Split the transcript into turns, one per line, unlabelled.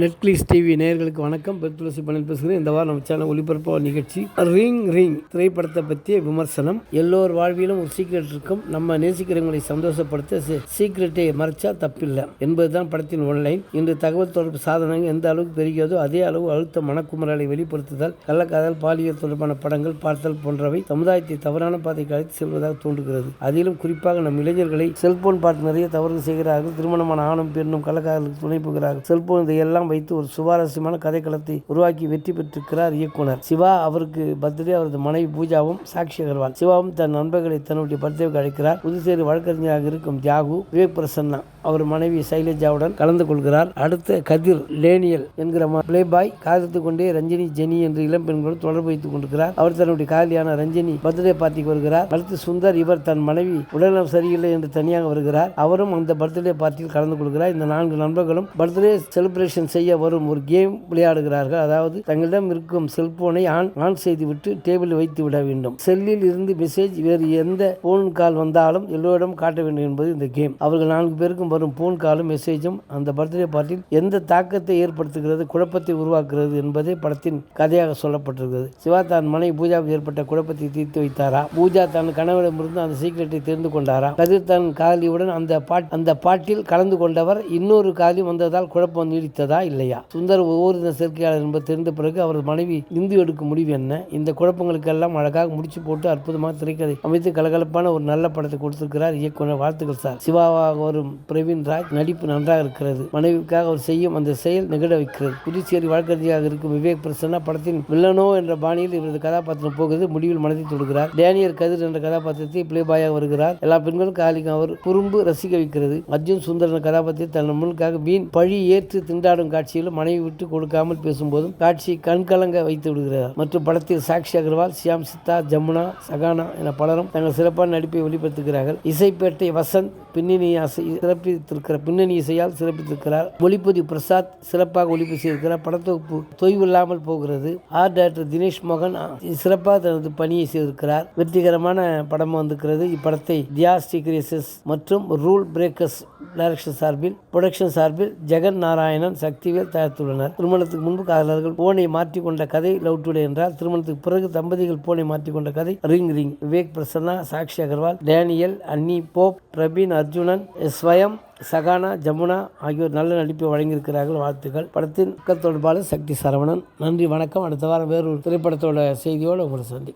Netflix TV நேயர்களுக்கு வணக்கம். பெருத்துளசி துளசி பேசுகிறேன். இந்த வாரம் நம்ம சேனல் ஒளிபரப்பு நிகழ்ச்சி. ரிங் ரிங் திரைப்படத்தை பற்றிய விமர்சனம். எல்லோர் வாழ்விலும் ஒரு சீக்ரெட் இருக்கும். நம்ம நேசிக்கிறவங்களை சந்தோஷப்படுத்த சீக்ரெட்டை மறைச்சா தப்பில்லை. என்பதுதான் படத்தின் ஒன்லைன் இன்று தகவல் தொடர்பு சாதனங்கள் எந்த அளவுக்கு பெருகியதோ அதே அளவு அழுத்த மனக்குமரலை வெளிப்படுத்துதல் கள்ளக்காதல் பாலியல் தொடர்பான படங்கள் பார்த்தல் போன்றவை சமுதாயத்தை தவறான பாதைக்கு அழைத்து செல்வதாக தோன்றுகிறது. அதிலும் குறிப்பாக நம் இளைஞர்களை செல்போன் பார்த்து நிறைய தவறு செய்கிறார்கள். திருமணமான ஆணும் பெண்ணும் கள்ளக்காதலுக்கு துணை போகிறார்கள் செல்போன் இதையெல்லாம் வைத்து ஒரு சுவாரஸ்யமான கதைக்களத்தை உருவாக்கி வெற்றி பெற்றிருக்கிறார் இயக்குனர். சிவா அவருக்கு பர்த்டே அவரது மனைவி பூஜாவும் சாக்ஷி அகர்வால். சிவாவும் தன் நண்பர்களை தன்னுடைய பர்த்டேவுக்கு அழைக்கிறார். புதுச்சேரி வழக்கறிஞராக இருக்கும் தியாகு விவேக் பிரசன்னா அவர் மனைவி சைலஜாவுடன் கலந்து கொள்கிறார். அடுத்த கதிர் லேனியல் என்கிற பிளே பாய் காதலித்துக் கொண்டே ரஞ்சினி ஜெனி என்ற இளம் பெண்களுடன் தொடர்பு வைத்துக் கொண்டிருக்கிறார். அவர் தன்னுடைய காதலியான ரஞ்சினி பர்த்டே பார்ட்டிக்கு வருகிறார். அடுத்து சுந்தர் இவர் தன் மனைவி உடல்நலம் சரியில்லை என்று தனியாக வருகிறார். அவரும் அந்த பர்த்டே பார்ட்டியில் கலந்து கொள்கிறார். இந்த நான்கு நண்பர்களும் பர்த்டே செலிப்ரேஷன் செய்ய வரும் ஒரு கேம் விளையாடுகிறார்கள். அதாவது தங்களிடம் இருக்கும் செல்போனை ஆன் ஆன் செய்துவிட்டு டேபிளில் வைத்து விட வேண்டும். செல்லில் இருந்து மெசேஜ் வேறு எந்த போன் கால் வந்தாலும் எல்லோரிடம் காட்ட வேண்டும் என்பது இந்த கேம் அவர்கள் நான்கு பேருக்கும் வரும் போன் காலும் மெசேஜும் அந்த பர்த்டே பார்ட்டியில் எந்த தாக்கத்தை ஏற்படுத்துகிறது குழப்பத்தை உருவாக்குகிறது என்பதே படத்தின் கதையாக சொல்லப்பட்டிருக்கிறது. சிவா தான் மனைவி பூஜாவுக்கு ஏற்பட்ட குழப்பத்தை தீர்த்து வைத்தாரா? பூஜா தன் கணவரிடமிருந்து அந்த சீக்கிரட்டை தெரிந்து கொண்டாரா? கதிர் தன் காதலியுடன் அந்த பாட் அந்த பாட்டில் கலந்து கொண்டவர் இன்னொரு காதலி வந்ததால் குழப்பம் நீடித்ததா? இல்லையா? சுந்தர் ஒவ்வொரு சேர்க்கையாளர் என்பது தெரிந்த பிறகு அவரது மனைவி இந்து எடுக்கும் முடிவு என்ன? இந்த குழப்பங்களுக்கெல்லாம் அழகாக முடிச்சு போட்டு அற்புதமாக திரைக்கதை அமைத்து கலகலப்பான ஒரு நல்ல படத்தை கொடுத்திருக்கிறார் இயக்குனர் வாழ்த்துக்கள் சார். சிவாவாக வரும் பிரவீன் ராஜ் நடிப்பு நன்றாக இருக்கிறது. மனைவிக்காக அவர் செய்யும் அந்த செயல் நிகழ வைக்கிறது. புதுச்சேரி வழக்கறிஞராக இருக்கும் விவேக் பிரசன்னா படத்தின் வில்லனோ என்ற பாணியில் இவரது கதாபாத்திரம் போகிறது முடிவில் மனதை தொடுகிறார். டேனியர் கதிர் என்ற கதாபாத்திரத்தை பிளே பாயாக வருகிறார். எல்லா பெண்களும் காலிக்கும் அவர் குறும்பு ரசிக்க வைக்கிறது. அர்ஜுன் சுந்தரன் கதாபாத்திரத்தை தன் முழுக்காக வீண் பழி ஏற்று திண்டாடும் காட்சிகளும் மனைவி விட்டு கொடுக்காமல் பேசும்போதும் காட்சி கண்கலங்க வைத்து விடுகிறார். மற்றும் படத்தில் சாக்ஷி அகர்வால் சியாம் சித்தா ஜமுனா சகானா என பலரும் தங்கள் சிறப்பான நடிப்பை வெளிப்படுத்துகிறார்கள். இசைப்பேட்டை வசந்த் பின்னணி இசை சிறப்பித்திருக்கிற பின்னணி இசையால் சிறப்பித்திருக்கிறார். ஒளிப்பதிவு பிரசாத் சிறப்பாக ஒளிப்பு செய்திருக்கிறார். படத்தொகுப்பு தொய்வில்லாமல் போகிறது. ஆர்ட் டைரக்டர் தினேஷ் மோகன் சிறப்பாக தனது பணியை செய்திருக்கிறார். வெற்றிகரமான படம் வந்திருக்கிறது. இப்படத்தை தியா ஸ்ரீகிரேசஸ் மற்றும் ரூல் பிரேக்கர்ஸ் டைரக்ஷன் சார்பில் ப்ரொடக்ஷன் சார்பில் ஜெகன் நாராயணன் சக்திவேல் தயாரித்துள்ளனர். திருமணத்துக்கு முன்பு காதலர்கள் போனை மாற்றிக்கொண்ட கதை லவ் டுடே என்றால் திருமணத்துக்கு பிறகு தம்பதிகள் போனை மாற்றிக்கொண்ட கதை ring ring Vivek Prasanna Sakshi Agarwal Daniel Annie Pope Prabeen Arjunan Swayam Sahana Jamuna ஆகியோர் நல்ல நடிப்பை வழங்கியிருக்கிறார்கள். வாழ்த்துக்கள். படத்தின் தொடர்பாளர் சக்தி சரவணன். நன்றி வணக்கம். அடுத்த வாரம் வேறொரு திரைப்படத்தோட செய்தியோடு உங்களை சந்தி